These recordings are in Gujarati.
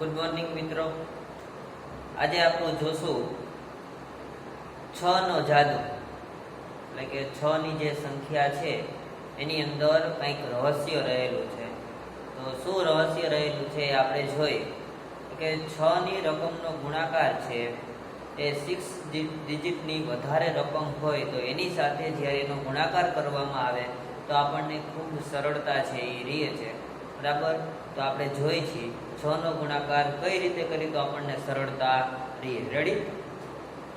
ગુડ મોર્નિંગ મિત્રો. આજે આપણું જોશું છ નો જાદુ. એટલે કે છ ની જે સંખ્યા છે, એની અંદર કંઈક રહસ્ય રહેલું છે. તો શું રહસ્ય રહેલું છે એ આપણે જોઈએ કે છ ની રકમનો ગુણાકાર છે, એ સિક્સ ડિજિટની વધારે રકમ હોય તો એની સાથે જ્યારે એનો ગુણાકાર કરવામાં આવે, તો આપણને ખૂબ સરળતા છે, એ રીએ છે. બરાબર? તો આપણે જોઈ છીએ છ નો ગુણાકાર કઈ રીતે કરી તો આપણને સરળતા રહે. રેડી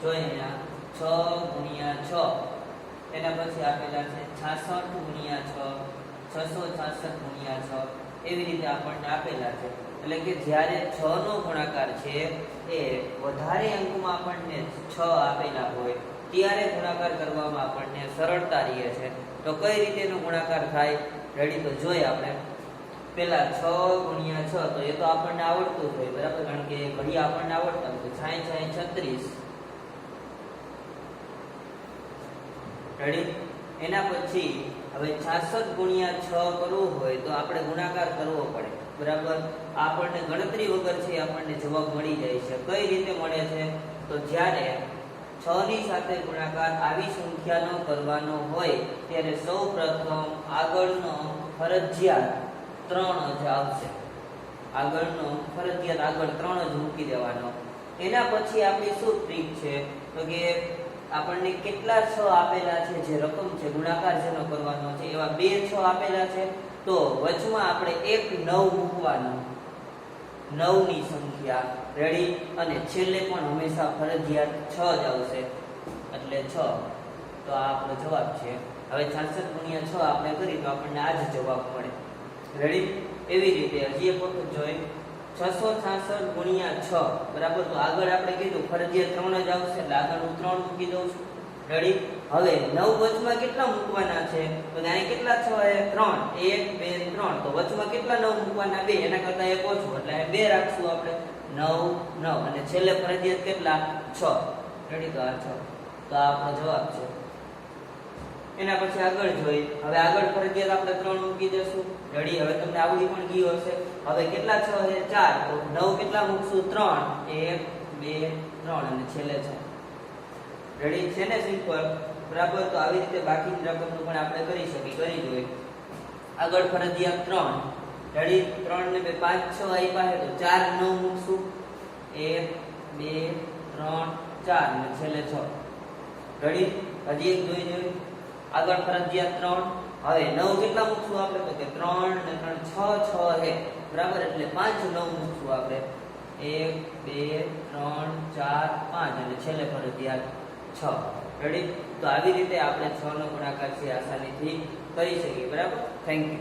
જો અહીંયા છ ગુણ્યા છ. એના પછી આપેલા છે છાસઠ ગુણ્યા છ, છસો છાસઠ ગુણ્યા છ. એવી રીતે આપણને આપેલા છે. એટલે કે જ્યારે છ નો ગુણાકાર છે એ વધારે અંકમાં આપણને છ આપેલા હોય, ત્યારે ગુણાકાર કરવામાં આપણને સરળતા રહે છે. તો કઈ રીતેનો ગુણાકાર થાય? રેડી તો જોઈએ આપણે. પેલા છ ગુણ્યા છ તો એ તો આપણને આવડતું જ હોય, બરાબર? કારણ કે ઘડી આપણને આવડતા હોય. છાય છાય, છત્રીસ. રેડી એના પછી હવે છાસઠ ગુણ્યા છ કરવું હોય તો આપણે ગુણાકાર કરવો પડે, બરાબર? આપણને ગણતરી વગર છે આપણને જવાબ મળી જાય છે. કઈ રીતે મળે છે? તો જ્યારે છ ની સાથે ગુણાકાર આવી સંખ્યાનો કરવાનો હોય, ત્યારે સૌ પ્રથમ આગળનો ફરજિયાત ત્રણ જ આવશે. આગળનો, ફરજિયાત આગળ ત્રણ જ મૂકી દેવાનો. એના પછી આપણી શું ટ્રીક છે? તો કે આપણને કેટલા છ આપેલા છે, જે રકમ છે, ગુણાકાર જેનો કરવાનો છે, એવા બે છ આપેલા છે, તો વચમાં આપણે એક નવ મૂકવાનો. નવની સંખ્યા, રેડી? અને છેલ્લે પણ હંમેશા ફરજિયાત છ જ આવશે. એટલે છ. તો આ આપણો જવાબ છે. હવે છાસઠ ગુણ્યા છ આપણે કરી, તો આપણને આ જ જવાબ મળે. રેડી? એવી રીતે હજી એક વખત જોઈ. છસો છાસઠ ગુણ્યા છ. બરાબર? તો આગળ આપણે કીધું ફરજિયાત ત્રણ જ આવશે, એટલે આગળ હું ત્રણ મૂકી દઉં છું. રેડી? હવે નવ વચમાં કેટલા મૂકવાના છે? તો અહીંયા કેટલા છ એ? ત્રણ. એક, બે, ત્રણ. તો વચમાં કેટલા નવ મૂકવાના? બે. એના કરતા એક ઓછું. એટલે બે રાખશું આપણે. નવ નવ. અને છેલ્લે ફરજિયાત કેટલા? છ. રેડી? તો આ છ. તો આપણો જવાબ છે એના પછી આગળ જોઈ. હવે આગળ ફરજિયાત આપણે ત્રણ મૂકી દેશું રેડી હવે તમને આવડી પણ ગયું હશે. હવે કેટલા છ છે? ચાર. તો નવ કેટલા મૂકશું? ત્રણ. એક, બે, ત્રણ અને છેલ્લે છે. રેડી છે ને સિમ્પલ બરાબર? તો આવી રીતે બાકીની રકમનું પણ આપણે કરી શકીએ. કરી જોઈએ આગળ ફરજિયાત ત્રણ. રેડી ત્રણ ને બે, પાંચ, છ આપ્યા છે તો ચાર, નવ મૂકશું. એક, બે, ત્રણ, ચાર અને છેલ્લે છ. રેડી હજી એક જોઈ જોઈએ આગળ ફરજિયાત ત્રણ. હવે નવ કેટલા મૂકશું આપણે, તો કે ત્રણ ને ત્રણ, છ છ હે. બરાબર? એટલે પાંચ નવ મૂકશું આપણે. એક, બે, ત્રણ, ચાર, પાંચ. અને છેલ્લે ફરજિયાત છ. રેડી તો આવી રીતે આપણે છ નો ગુણાકાર છે આસાનીથી કરી શકીએ. બરાબર? Thank you